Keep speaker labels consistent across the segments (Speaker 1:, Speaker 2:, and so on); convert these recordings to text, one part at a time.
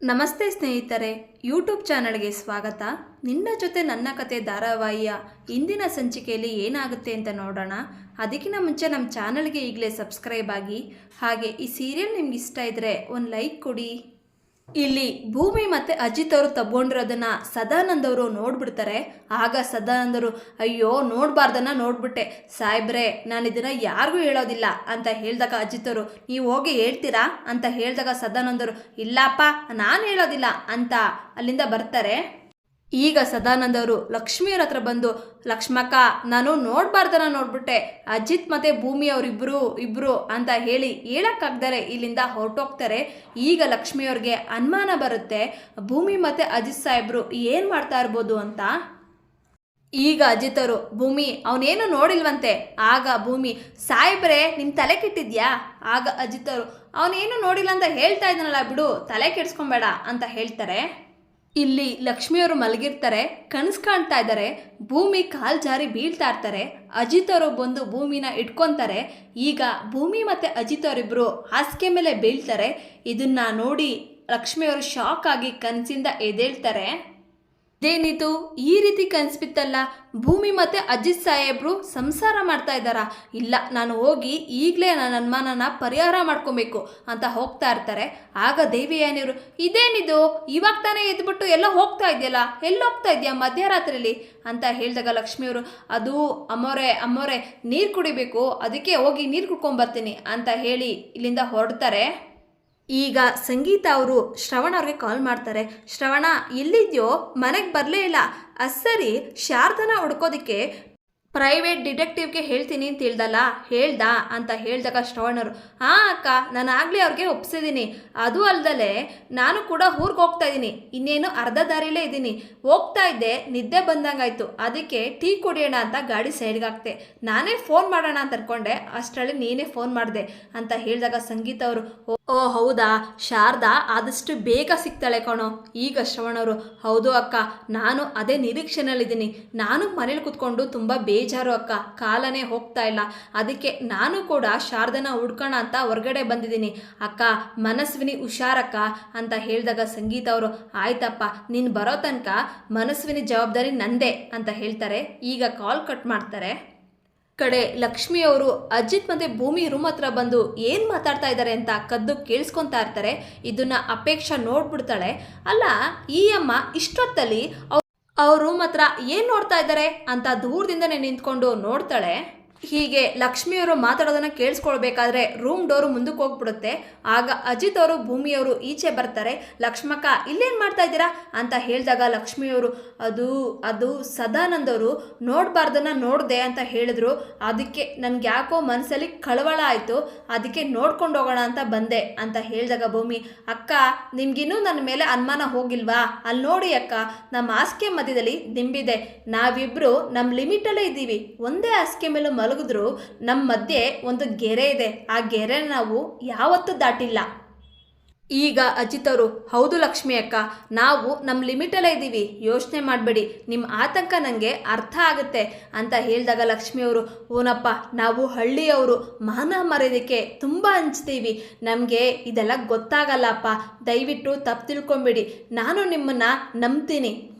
Speaker 1: ನಮಸ್ತೆ ಸ್ನೇಹಿತರೆ ಯೂಟ್ಯೂಬ್ ಚಾನಲ್ಗೆ ಸ್ವಾಗತ. ನಿನ್ನ ಜೊತೆ ನನ್ನ ಕತೆ ಧಾರಾವಾಹಿಯ ಇಂದಿನ ಸಂಚಿಕೆಯಲ್ಲಿ ಏನಾಗುತ್ತೆ ಅಂತ ನೋಡೋಣ. ಅದಕ್ಕಿಂತ ಮುಂಚೆ ನಮ್ಮ ಚಾನಲ್ಗೆ ಈಗಲೇ ಸಬ್ಸ್ಕ್ರೈಬ್ ಆಗಿ, ಹಾಗೆ ಈ ಸೀರಿಯಲ್ ನಿಮ್ಗೆ ಇಷ್ಟ ಇದ್ದರೆ ಒಂದು ಲೈಕ್ ಕೊಡಿ. ಇಲ್ಲಿ ಭೂಮಿ ಮತ್ತೆ ಅಜಿತ್ ಅವರು ತಗೊಂಡಿರೋದನ್ನ ಸದಾನಂದ್ ಅವರು ನೋಡ್ಬಿಡ್ತಾರೆ. ಆಗ ಸದಾನಂದರು ಅಯ್ಯೋ, ನೋಡ್ಬಾರ್ದನ್ನ ನೋಡ್ಬಿಟ್ಟೆ. ಸಾಯ್ಬ್ರೆ ನಾನು ಇದನ್ನ ಯಾರಿಗೂ ಹೇಳೋದಿಲ್ಲ ಅಂತ ಹೇಳಿದಾಗ ಅಜಿತ್ ಅವರು, ನೀವು ಹೋಗಿ ಹೇಳ್ತೀರಾ? ಅಂತ ಹೇಳಿದಾಗ ಸದಾನಂದರು ಇಲ್ಲಪ್ಪ, ನಾನು ಹೇಳೋದಿಲ್ಲ ಅಂತ ಅಲ್ಲಿಂದ ಬರ್ತಾರೆ. ಈಗ ಸದಾನಂದ ಅವರು ಲಕ್ಷ್ಮಿಯವ್ರ ಹತ್ರ ಬಂದು, ಲಕ್ಷ್ಮಕ್ಕ, ನಾನು ನೋಡ್ಬಾರ್ದನ ನೋಡ್ಬಿಟ್ಟೆ. ಅಜಿತ್ ಮತ್ತೆ ಭೂಮಿ ಅವರಿಬ್ರು ಇಬ್ರು ಅಂತ ಹೇಳಿ ಹೇಳಕ್ಕಾಗ್ದಾರೆ ಇಲ್ಲಿಂದ ಹೊರಟೋಗ್ತಾರೆ. ಈಗ ಲಕ್ಷ್ಮಿಯವ್ರಿಗೆ ಅನುಮಾನ ಬರುತ್ತೆ, ಭೂಮಿ ಮತ್ತೆ ಅಜಿತ್ ಸಾಹೇಬ್ರು ಏನು ಮಾಡ್ತಾ ಇರ್ಬೋದು ಅಂತ? ಈಗ ಅಜಿತರು, ಭೂಮಿ, ಅವನೇನು ನೋಡಿಲ್ವಂತೆ? ಆಗ ಭೂಮಿ, ಸಾಹೇಬ್ರೆ, ನಿಮ್ ತಲೆ ಕೆಟ್ಟಿದ್ಯಾ? ಆಗ ಅಜಿತ್ ಅವರು ಅವನೇನು ನೋಡಿಲ್ಲ ಅಂತ ಹೇಳ್ತಾ ಇದ್ದಾನಲ್ಲ ಬಿಡು, ತಲೆ ಕೆಡ್ಸ್ಕೊಂಬೇಡ ಅಂತ ಹೇಳ್ತಾರೆ. ಇಲ್ಲಿ ಲಕ್ಷ್ಮಿಯವರು ಮಲಗಿರ್ತಾರೆ, ಕನಸು ಕಾಣ್ತಾ ಇದ್ದಾರೆ, ಭೂಮಿ ಕಾಲ್ ಜಾರಿ ಬೀಳ್ತಾ ಇರ್ತಾರೆ, ಅಜಿತ್ ಅವರು ಬಂದು ಭೂಮಿನ ಇಟ್ಕೊತಾರೆ, ಈಗ ಭೂಮಿ ಮತ್ತೆ ಅಜಿತ್ ಹಾಸಿಗೆ ಮೇಲೆ ಬೀಳ್ತಾರೆ, ಇದನ್ನ ನೋಡಿ ಲಕ್ಷ್ಮಿಯವರು ಶಾಕ್ ಆಗಿ ಕನಸಿಂದ ಎದ್ದೇಳ್ತಾರೆ. ಇದೇನಿದು ಈ ರೀತಿ ಕನ್ಸ್ಬಿತ್ತಲ್ಲ. ಭೂಮಿ ಮತ್ತೆ ಅಜಿತ್ ಸಾಹೇಬ್ರು ಸಂಸಾರ ಮಾಡ್ತಾ ಇದ್ದಾರಾ? ಇಲ್ಲ, ನಾನು ಹೋಗಿ ಈಗಲೇ ನನ್ನ ಅನುಮಾನನ ಪರಿಹಾರ ಮಾಡ್ಕೊಬೇಕು ಅಂತ ಹೋಗ್ತಾ ಇರ್ತಾರೆ. ಆಗ ದೇವಿಯಾನಿಯವರು ಇದೇನಿದು? ಇವಾಗ ತಾನೇ ಎದ್ಬಿಟ್ಟು ಎಲ್ಲ ಹೋಗ್ತಾ ಇದೆಯಲ್ಲ? ಎಲ್ಲಿ ಹೋಗ್ತಾ ಇದೆಯಾ ಮಧ್ಯರಾತ್ರಿಲಿ? ಅಂತ ಹೇಳಿದಾಗ ಲಕ್ಷ್ಮಿಯವರು, ಅದು ಅಮ್ಮೋರೆ ಅಮ್ಮೋರೆ ನೀರು ಕುಡಿಬೇಕು. ಅದಕ್ಕೆ ಹೋಗಿ ನೀರು ಕುಡ್ಕೊಂಬರ್ತೀನಿ ಅಂತ ಹೇಳಿ ಇಲ್ಲಿಂದ ಹೊರಡ್ತಾರೆ. ಈಗ ಸಂಗೀತ ಅವರು ಶ್ರವಣ ಅವ್ರಿಗೆ ಕಾಲ್ ಮಾಡ್ತಾರೆ. ಶ್ರವಣ ಎಲ್ಲಿದ್ಯೋ? ಮನೆಗೆ ಬರಲೇ ಇಲ್ಲ. ಅಸ್ಸರಿ ಸರಿ ಶಾರದನ ಹುಡ್ಕೋದಕ್ಕೆ ಪ್ರೈವೇಟ್ ಡಿಟೆಕ್ಟಿವ್ಗೆ ಹೇಳ್ತೀನಿ ಅಂತ ಹೇಳ್ದಲ್ಲ? ಹೇಳ್ದ ಅಂತ ಹೇಳಿದಾಗ ಶ್ರವಣರು, ಹಾಂ ಅಕ್ಕ, ನಾನು ಆಗಲೇ ಅವ್ರಿಗೆ ಒಪ್ಸಿದ್ದೀನಿ ಅದು ಅಲ್ದಲೆ ನಾನು ಕೂಡ ಊರಿಗೆ ಹೋಗ್ತಾ ಇದ್ದೀನಿ ಇನ್ನೇನು ಅರ್ಧ ದಾರಿಲೇ ಇದ್ದೀನಿ ಹೋಗ್ತಾ ಇದ್ದೆ, ನಿದ್ದೆ ಬಂದಂಗಾಯ್ತು. ಅದಕ್ಕೆ ಟೀ ಕುಡಿಯೋಣ ಅಂತ ಗಾಡಿ ಸೈಡ್ಗೆ ಹಾಕ್ತೆ ನಾನೇ ಫೋನ್ ಮಾಡೋಣ ಅಂತ ಅನ್ಕೊಂಡೆ. ಅಷ್ಟರಲ್ಲಿ ನೀನೇ ಫೋನ್ ಮಾಡಿದೆ. ಅಂತ ಹೇಳಿದಾಗ ಸಂಗೀತ ಅವರು ಓ, ಹೌದಾ? ಶಾರದಾ, ಆದಷ್ಟು ಬೇಗ ಸಿಗ್ತಾಳೆ ಕಣೋ. ಈಗ ಶ್ರವಣವರು ಹೌದು ಅಕ್ಕ, ನಾನು ಅದೇ ನಿರೀಕ್ಷೆನಲ್ಲಿದ್ದೀನಿ. ನಾನು ಮನೇಲಿ ಕುತ್ಕೊಂಡು ತುಂಬ ಬೇಜಾರು ಅಕ್ಕ, ಕಾಲನೇ ಹೋಗ್ತಾ ಇಲ್ಲ. ಅದಕ್ಕೆ ನಾನು ಕೂಡ ಶಾರದನ ಹುಡ್ಕೋಣ ಅಂತ ಹೊರಗಡೆ ಬಂದಿದ್ದೀನಿ. ಅಕ್ಕ, ಮನಸ್ವಿನಿ ಹುಷಾರಕ್ಕ ಅಂತ ಹೇಳಿದಾಗ ಸಂಗೀತ ಅವರು, ಆಯ್ತಪ್ಪ, ನೀನು ಬರೋ ತನಕ ಮನಸ್ವಿನಿ ಜವಾಬ್ದಾರಿ ನಂದೇ ಅಂತ ಹೇಳ್ತಾರೆ. ಈಗ ಕಾಲ್ ಕಟ್ ಮಾಡ್ತಾರೆ. ಕಡೆ ಲಕ್ಷ್ಮಿಯವರು ಅಜಿತ್ ಮತ್ತೆ ಭೂಮಿ ರೂಮ್ ಹತ್ರ ಬಂದು ಏನು ಮಾತಾಡ್ತಾ ಇದ್ದಾರೆ ಅಂತ ಕದ್ದು ಕೇಳಿಸ್ಕೊಂತಾ ಇರ್ತಾರೆ. ಇದನ್ನ ಅಪೇಕ್ಷಾ ನೋಡ್ಬಿಡ್ತಾಳೆ. ಅಲ್ಲ, ಈ ಅಮ್ಮ ಇಷ್ಟೊತ್ತಲ್ಲಿ ಅವ್ರ ರೂಮ್ ಹತ್ರ ಏನು ನೋಡ್ತಾ ಇದ್ದಾರೆ ಅಂತ ದೂರದಿಂದನೇ ನಿಂತ್ಕೊಂಡು ನೋಡ್ತಾಳೆ. ಹೀಗೆ ಲಕ್ಷ್ಮಿಯವರು ಮಾತಾಡೋದನ್ನ ಕೇಳಿಸ್ಕೊಳ್ಬೇಕಾದ್ರೆ ರೂಮ್ ಡೋರು ಮುಂದಕ್ಕೆ ಹೋಗ್ಬಿಡುತ್ತೆ. ಆಗ ಅಜಿತ್ ಅವರು ಭೂಮಿಯವರು ಈಚೆ ಬರ್ತಾರೆ. ಲಕ್ಷ್ಮಕ್ಕ, ಇಲ್ಲೇನು ಮಾಡ್ತಾ ಇದ್ದೀರಾ? ಅಂತ ಹೇಳಿದಾಗ ಲಕ್ಷ್ಮಿಯವರು ಅದು ಅದು ಸದಾನಂದವರು ನೋಡಬಾರ್ದನ್ನ ನೋಡಿದೆ ಅಂತ ಹೇಳಿದ್ರು. ಅದಕ್ಕೆ ನನ್ಗೆ ಯಾಕೋ ಮನಸ್ಸಲ್ಲಿ ಕಳವಳ ಆಯಿತು. ಅದಕ್ಕೆ ನೋಡ್ಕೊಂಡು ಹೋಗೋಣ ಅಂತ ಬಂದೆ, ಅಂತ ಹೇಳಿದಾಗ ಭೂಮಿ, ಅಕ್ಕ, ನಿಮ್ಗಿನ್ನೂ ನನ್ನ ಮೇಲೆ ಅನುಮಾನ ಹೋಗಿಲ್ವಾ? ಅಲ್ಲಿ ನೋಡಿ ಅಕ್ಕ ನಮ್ಮ ಆಸ್ಕೆ ಮಧ್ಯದಲ್ಲಿ ದಿಂಬಿದೆ. ನಾವಿಬ್ರು ನಮ್ಮ ಲಿಮಿಟಲ್ಲೇ ಇದ್ದೀವಿ. ಒಂದೇ ಹಾಸಿಗೆ ಮೇಲೂ ಮಲಗಿದ್ರು ನಮ್ಮ ಮಧ್ಯೆ ಒಂದು ಗೆರೆ ಇದೆ. ಆ ಗೆರೆ ನಾವು ಯಾವತ್ತೂ ದಾಟಿಲ್ಲ. ಈಗ ಅಜಿತ್ ಹೌದು ಲಕ್ಷ್ಮಿ ಅಕ್ಕ, ನಾವು ನಮ್ಮ ಲಿಮಿಟಲ್ಲೇ ಇದ್ದೀವಿ ಯೋಚನೆ ಮಾಡಬೇಡಿ. ನಿಮ್ಮ ಆತಂಕ ನನಗೆ ಅರ್ಥ ಆಗುತ್ತೆ ಅಂತ ಹೇಳಿದಾಗ ಲಕ್ಷ್ಮಿಯವರು, ಓನಪ್ಪ, ನಾವು ಹಳ್ಳಿಯವರು ಮಾನ ಮರೆಯೋದಕ್ಕೆ ತುಂಬ ಹಂಚ್ತೀವಿ. ನಮಗೆ ಇದೆಲ್ಲ ಗೊತ್ತಾಗಲ್ಲಪ್ಪ. ದಯವಿಟ್ಟು ತಪ್ಪು ತಿಳ್ಕೊಂಬಿಡಿ. ನಾನು ನಿಮ್ಮನ್ನು ನಂಬ್ತೀನಿ.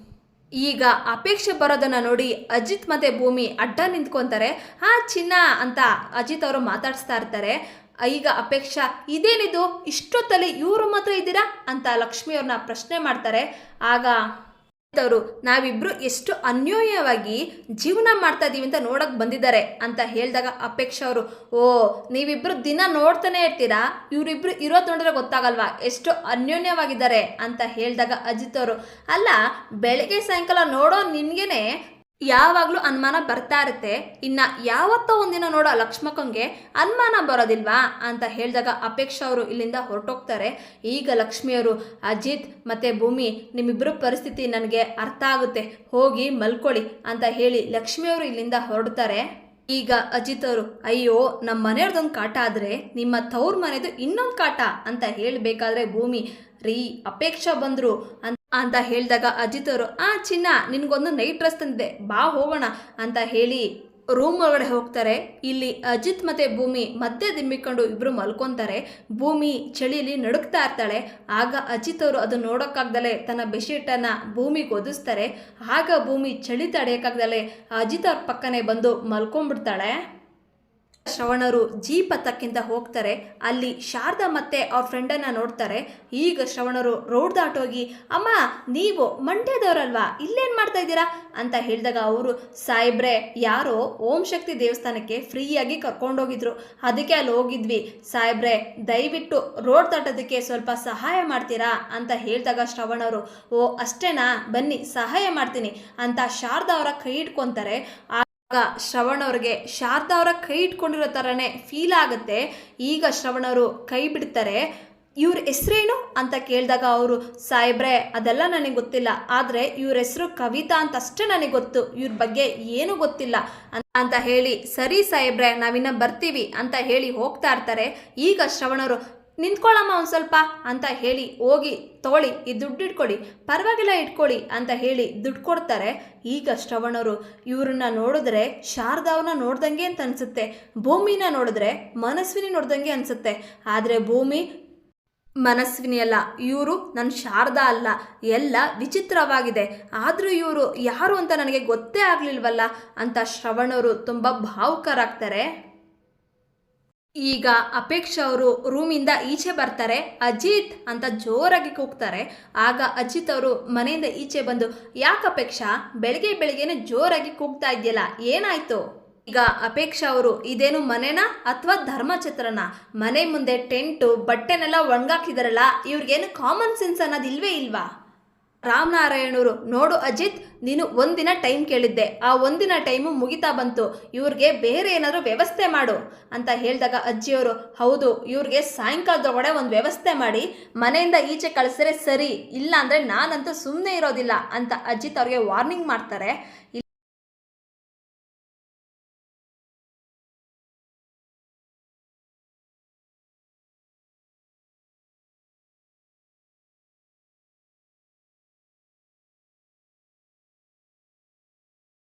Speaker 1: ಈಗ ಅಪೇಕ್ಷೆ ಬರೋದನ್ನ ನೋಡಿ ಅಜಿತ್ ಮತ್ತೆ ಭೂಮಿ ಅಡ್ಡ ನಿಂತ್ಕೊಂತಾರೆ. ಹಾ, ಚಿನ್ನ ಅಂತ ಅಜಿತ್ ಅವರು ಮಾತಾಡಿಸ್ತಾ ಇರ್ತಾರೆ. ಈಗ ಅಪೇಕ್ಷಾ, ಇದೇನಿದು? ಇಷ್ಟೊತ್ತಲ್ಲಿ ಇವರು ಮಾತ್ರ ಇದ್ದೀರಾ? ಅಂತ ಲಕ್ಷ್ಮಿಯವ್ರನ್ನ ಪ್ರಶ್ನೆ ಮಾಡ್ತಾರೆ. ಆಗ ಅವರು ನಾವಿಬ್ರು ಎಷ್ಟು ಅನ್ಯೋನ್ಯವಾಗಿ ಜೀವನ ಮಾಡ್ತಾ ಇದ್ದೀವಿ ಅಂತ ನೋಡಕ್ ಬಂದಿದ್ದಾರೆ ಅಂತ ಹೇಳಿದಾಗ ಅಪೇಕ್ಷ ಅವರು, ಓ, ನೀವಿಬ್ರು ದಿನ ನೋಡ್ತಾನೆ ಇರ್ತೀರಾ? ಇವರಿಬ್ರು ಇರೋದು ನೋಡಿದ್ರೆ ಗೊತ್ತಾಗಲ್ವಾ? ಎಷ್ಟು ಅನ್ಯೋನ್ಯವಾಗಿದ್ದಾರೆ ಅಂತ ಹೇಳಿದಾಗ ಅಜಿತ್ ಅವರು, ಅಲ್ಲ, ಬೆಳಗ್ಗೆ ಸಾಯಂಕಾಲ ನೋಡೋ ನಿನ್ಗೆನೆ ಯಾವಾಗಲೂ ಅನುಮಾನ ಬರ್ತಾ ಇರುತ್ತೆ. ಇನ್ನು ಯಾವತ್ತೋ ಒಂದಿನ ನೋಡೋ ಲಕ್ಷ್ಮಕ್ಕಂಗೆ ಅನುಮಾನ ಬರೋದಿಲ್ವಾ ಅಂತ ಹೇಳಿದಾಗ ಅಪೇಕ್ಷಾ ಅವರು ಇಲ್ಲಿಂದ ಹೊರಟೋಗ್ತಾರೆ. ಈಗ ಲಕ್ಷ್ಮಿಯವರು, ಅಜಿತ್ ಮತ್ತು ಭೂಮಿ ನಿಮ್ಮಿಬ್ಬರ ಪರಿಸ್ಥಿತಿ ನನಗೆ ಅರ್ಥ ಆಗುತ್ತೆ. ಹೋಗಿ ಮಲ್ಕೊಳ್ಳಿ ಅಂತ ಹೇಳಿ ಲಕ್ಷ್ಮಿಯವರು ಇಲ್ಲಿಂದ ಹೊರಡ್ತಾರೆ. ಈಗ ಅಜಿತ್ ಅವರು, ಅಯ್ಯೋ ನಮ್ಮ ಮನೆಯವ್ರದೊಂದು ಕಾಟ ಆದರೆ ನಿಮ್ಮ ತವ್ರ ಮನೆದು ಇನ್ನೊಂದು ಕಾಟ ಅಂತ ಹೇಳಬೇಕಾದ್ರೆ ಭೂಮಿ, ರೀ, ಅಪೇಕ್ಷಾ ಬಂದರು ಅಂತ ಅಂತ ಹೇಳಿದಾಗ ಅಜಿತ್ ಅವರು, ಆ, ಚಿನ್ನ, ನಿನಗೊಂದು ನೈಟ್ ಡ್ರೆಸ್ ತಂದಿದೆ, ಬಾ ಹೋಗೋಣ ಅಂತ ಹೇಳಿ ರೂಮ್ ಒಳಗಡೆ ಹೋಗ್ತಾರೆ. ಇಲ್ಲಿ ಅಜಿತ್ ಮತ್ತೆ ಭೂಮಿ ಮತ್ತೆ ದಿಂಬಿಕೊಂಡು ಇಬ್ರು ಮಲ್ಕೊತಾರೆ. ಭೂಮಿ ಚಳಿಯಲ್ಲಿ ನಡುಕ್ತಾ ಇರ್ತಾಳೆ. ಆಗ ಅಜಿತ್ ಅವರು ಅದು ನೋಡೋಕ್ಕಾಗ್ದಲೆ ತನ್ನ ಬೆಡ್ಶೀಟನ್ನು ಭೂಮಿಗೆ ಒದಿಸ್ತಾರೆ ಆಗ ಭೂಮಿ ಚಳಿ ತಡೆಯೋಕ್ಕಾಗ್ದಲೆ ಅಜಿತ್ ಅವ್ರ ಪಕ್ಕನೆ ಬಂದು ಮಲ್ಕೊಂಡ್ಬಿಡ್ತಾಳೆ. ಶ್ರವಣರು ಜೀಪ್ ಹತ್ತಕ್ಕಿಂತ ಹೋಗ್ತಾರೆ. ಅಲ್ಲಿ ಶಾರದಾ ಮತ್ತೆ ಅವ್ರ ಫ್ರೆಂಡನ್ನ ನೋಡ್ತಾರೆ. ಈಗ ಶ್ರವಣರು ರೋಡ್ ದಾಟೋಗಿ, ಅಮ್ಮ, ನೀವು ಮಂಡ್ಯದವರಲ್ವಾ? ಇಲ್ಲೇನು ಮಾಡ್ತಾ ಇದ್ದೀರಾ? ಅಂತ ಹೇಳಿದಾಗ ಅವರು ಸಾಯಿಬ್ರೆ ಯಾರೋ ಓಂ ಶಕ್ತಿ ದೇವಸ್ಥಾನಕ್ಕೆ ಫ್ರೀಯಾಗಿ ಕರ್ಕೊಂಡೋಗಿದ್ರು. ಅದಕ್ಕೆ ಅಲ್ಲಿ ಹೋಗಿದ್ವಿ. ಸಾಯಿಬ್ರೆ ದಯವಿಟ್ಟು ರೋಡ್ ದಾಟೋದಕ್ಕೆ ಸ್ವಲ್ಪ ಸಹಾಯ ಮಾಡ್ತೀರಾ? ಅಂತ ಹೇಳಿದಾಗ ಶ್ರವಣರು, ಓ, ಅಷ್ಟೇನಾ? ಬನ್ನಿ, ಸಹಾಯ ಮಾಡ್ತೀನಿ. ಅಂತ ಶಾರದಾ ಅವರ ಕೈ ಇಟ್ಕೊತಾರೆ ಆಗ ಶ್ರವಣ್ ಅವ್ರಿಗೆ, ಶಾರದಾ ಅವರ ಕೈ ಇಟ್ಕೊಂಡಿರೋ ಥರನೇ ಫೀಲ್ ಆಗುತ್ತೆ. ಈಗ ಶ್ರವಣರು ಕೈ ಬಿಡ್ತಾರೆ. ಇವ್ರ ಹೆಸ್ರೇನು? ಅಂತ ಕೇಳಿದಾಗ ಅವರು, ಸಾಹೇಬ್ರೆ, ಅದೆಲ್ಲ ನನಗೆ ಗೊತ್ತಿಲ್ಲ. ಆದರೆ ಇವ್ರ ಹೆಸರು ಕವಿತಾ ಅಂತ ಅಷ್ಟೇ ನನಗೆ ಗೊತ್ತು. ಇವ್ರ ಬಗ್ಗೆ ಏನೂ ಗೊತ್ತಿಲ್ಲ. ಅಂತ ಹೇಳಿ, ಸರಿ ಸಾಹೇಬ್ರೆ, ನಾವಿನ್ನ ಬರ್ತೀವಿ. ಅಂತ ಹೇಳಿ ಹೋಗ್ತಾ ಇರ್ತಾರೆ. ಈಗ ಶ್ರವಣರು ನಿಂತ್ಕೊಳ್ಳಮ್ಮ ಒಂದು ಸ್ವಲ್ಪ ಅಂತ ಹೇಳಿ ಹೋಗಿ ತಗೊಳ್ಳಿ ಈ ದುಡ್ಡು ಇಟ್ಕೊಳ್ಳಿ, ಪರವಾಗಿಲ್ಲ ಇಟ್ಕೊಳ್ಳಿ ಅಂತ ಹೇಳಿ ದುಡ್ಡು ಕೊಡ್ತಾರೆ. ಈಗ ಶ್ರವಣರು ಇವ್ರನ್ನ ನೋಡಿದ್ರೆ ಶಾರದಾವನ್ನ ನೋಡ್ದಂಗೆ ಅಂತ ಅನಿಸುತ್ತೆ. ಭೂಮಿನ ನೋಡಿದ್ರೆ ಮನಸ್ವಿನಿ ನೋಡ್ದಂಗೆ ಅನಿಸುತ್ತೆ. ಆದರೆ ಭೂಮಿ ಮನಸ್ವಿನಿ ಅಲ್ಲ, ಇವರು ನನ್ನ ಶಾರದಾ ಅಲ್ಲ. ಎಲ್ಲ ವಿಚಿತ್ರವಾಗಿದೆ. ಆದರೂ ಇವರು ಯಾರು ಅಂತ ನನಗೆ ಗೊತ್ತೇ ಆಗಲಿಲ್ವಲ್ಲ ಅಂತ ಶ್ರವಣರು ತುಂಬ ಭಾವುಕರಾಗ್ತಾರೆ. ಈಗ ಅಪೇಕ್ಷ ಅವರು ರೂಮಿಂದ ಈಚೆ ಬರ್ತಾರೆ. ಅಜಿತ್ ಅಂತ ಜೋರಾಗಿ ಕೂಗ್ತಾರೆ. ಆಗ ಅಜಿತ್ ಅವರು ಮನೆಯಿಂದ ಈಚೆ ಬಂದು, ಯಾಕೆ ಅಪೇಕ್ಷ? ಬೆಳಗ್ಗೆ ಬೆಳಗ್ಗೆನೆ ಜೋರಾಗಿ ಕೂಗ್ತಾ ಇದೆಯಲ್ಲ ಏನಾಯ್ತು? ಈಗ ಅಪೇಕ್ಷ ಅವರು, ಇದೇನು ಮನೆನಾ ಅಥವಾ ಧರ್ಮಛತ್ರನ ಮನೆ ಮುಂದೆ ಟೆಂಟು, ಬಟ್ಟೆನೆಲ್ಲ ಒಣಗಾಕಿದಾರಲ್ಲ, ಇವ್ರಿಗೇನು ಕಾಮನ್ ಸೆನ್ಸ್ ಅನ್ನೋದು ಇಲ್ವೇ ಇಲ್ವಾ? ರಾಮನಾರಾಯಣರು, ನೋಡು ಅಜಿತ್, ನೀನು ಒಂದಿನ ಟೈಮ್ ಕೇಳಿದ್ದೆ. ಆ ಒಂದಿನ ಟೈಮು ಮುಗಿತಾ ಬಂತು. ಇವ್ರಿಗೆ ಬೇರೆ ಏನಾದರೂ ವ್ಯವಸ್ಥೆ ಮಾಡು ಅಂತ ಹೇಳಿದಾಗ ಅಜ್ಜಿಯವರು, ಹೌದು, ಇವ್ರಿಗೆ ಸಾಯಂಕಾಲದೊಳಗಡೆ ಒಂದು ವ್ಯವಸ್ಥೆ ಮಾಡಿ, ಮನೆಯಿಂದ ಈಚೆ ಕಳಿಸಿದ್ರೆ ಸರಿ ಇಲ್ಲ ಅಂದರೆ ನಾನಂತೂ ಸುಮ್ಮನೆ ಇರೋದಿಲ್ಲ ಅಂತ ಅಜಿತ್ ಅವ್ರಿಗೆ ವಾರ್ನಿಂಗ್ ಮಾಡ್ತಾರೆ.